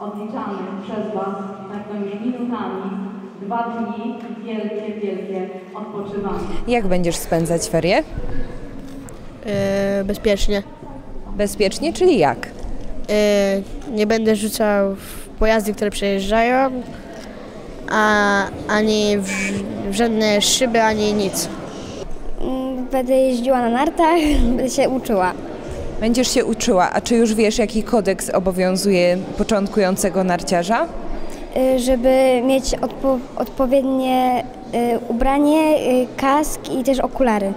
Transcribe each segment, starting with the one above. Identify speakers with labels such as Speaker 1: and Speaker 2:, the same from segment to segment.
Speaker 1: odliczany przez Was takimi minutami, dwa dni i wielkie, wielkie odpoczywanie.
Speaker 2: Jak będziesz spędzać ferie?
Speaker 3: E, bezpiecznie.
Speaker 2: Bezpiecznie, czyli jak?
Speaker 3: E, nie będę rzucał w pojazdy, które przejeżdżają, a, ani w, w żadne szyby, ani nic.
Speaker 4: Mm, Będę jeździła na nartach, będę się uczyła.
Speaker 2: Będziesz się uczyła, a czy już wiesz, jaki kodeks obowiązuje początkującego narciarza?
Speaker 4: Y, Żeby mieć odpo- odpowiednie y, ubranie, y, kask i też okulary.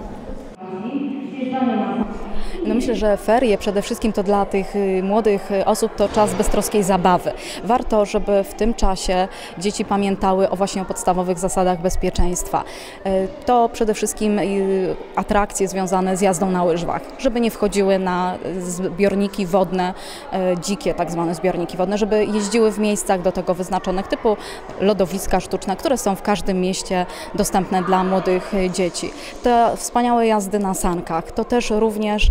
Speaker 5: No myślę, że ferie przede wszystkim to dla tych y, młodych y, osób to czas beztroskiej zabawy. Warto, żeby w tym czasie dzieci pamiętały o właśnie o podstawowych zasadach bezpieczeństwa. Y, To przede wszystkim atrakcje związane z jazdą na łyżwach, żeby nie wchodziły na zbiorniki wodne, dzikie tak zwane zbiorniki wodne, żeby jeździły w miejscach do tego wyznaczonych typu lodowiska sztuczne, które są w każdym mieście dostępne dla młodych dzieci. Te wspaniałe jazdy na sankach to też również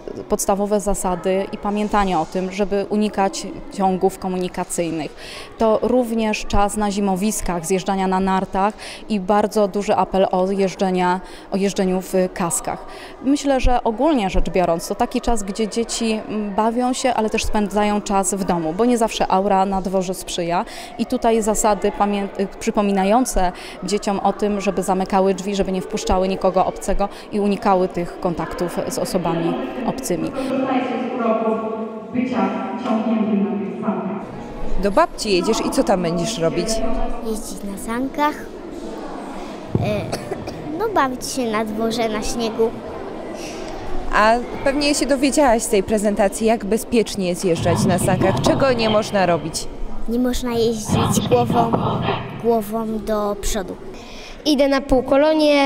Speaker 5: podstawowe zasady i pamiętanie o tym, żeby unikać ciągów komunikacyjnych. To również czas na zimowiskach, zjeżdżania na nartach i bardzo duży apel o, jeżdżenia, o jeżdżeniu w kaskach. Myślę, że ogólnie rzecz biorąc to taki czas, gdzie dzieci bawią się, ale też spędzają czas w domu, bo nie zawsze aura na dworze sprzyja i tutaj zasady przypominające dzieciom o tym, żeby zamykały drzwi, żeby nie wpuszczały nikogo obcego i unikały tych kontaktów z osobami obcymi.
Speaker 2: Do babci jedziesz i co tam będziesz robić?
Speaker 6: jeździć na sankach, e, no bawić się na dworze, na śniegu.
Speaker 2: A pewnie się dowiedziałaś z tej prezentacji, jak bezpiecznie zjeżdżać na sankach, czego nie można robić.
Speaker 6: Nie można jeździć głową, głową do przodu.
Speaker 7: Idę na półkolonie,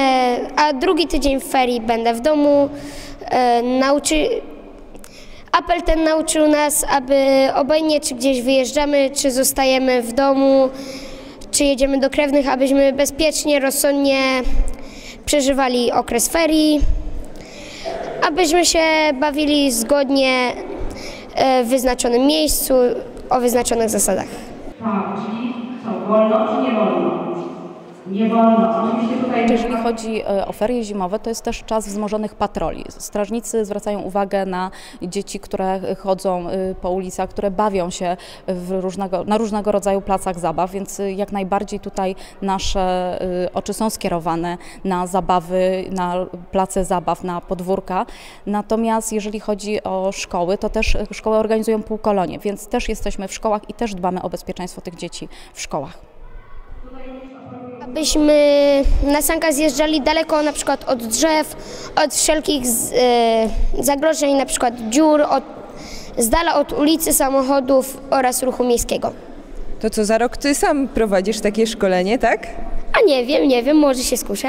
Speaker 7: a drugi tydzień w ferii będę w domu. E, nauczy... Apel ten nauczył nas, aby obojętnie czy gdzieś wyjeżdżamy, czy zostajemy w domu, czy jedziemy do krewnych, abyśmy bezpiecznie, rozsądnie przeżywali okres ferii, abyśmy się bawili zgodnie e, w wyznaczonym miejscu, o wyznaczonych zasadach.
Speaker 1: Co, wolno czy nie wolno? Nie wolno. Oczywiście tutaj...
Speaker 5: Jeżeli chodzi e, o ferie zimowe, to jest też czas wzmożonych patroli. Strażnicy zwracają uwagę na dzieci, które chodzą y, po ulicach, które bawią się różnego, na różnego rodzaju placach zabaw, więc y, jak najbardziej tutaj nasze oczy są skierowane na zabawy, na place zabaw, na podwórka. Natomiast jeżeli chodzi o szkoły, to też szkoły organizują półkolonie, więc też jesteśmy w szkołach i też dbamy o bezpieczeństwo tych dzieci w szkołach.
Speaker 7: Abyśmy na sankach zjeżdżali daleko na przykład od drzew, od wszelkich z, e, zagrożeń, na przykład dziur, od, z dala od ulicy, samochodów oraz ruchu miejskiego.
Speaker 2: To co, za rok ty sam prowadzisz takie szkolenie, tak?
Speaker 7: A nie wiem, nie wiem, może się skuszę.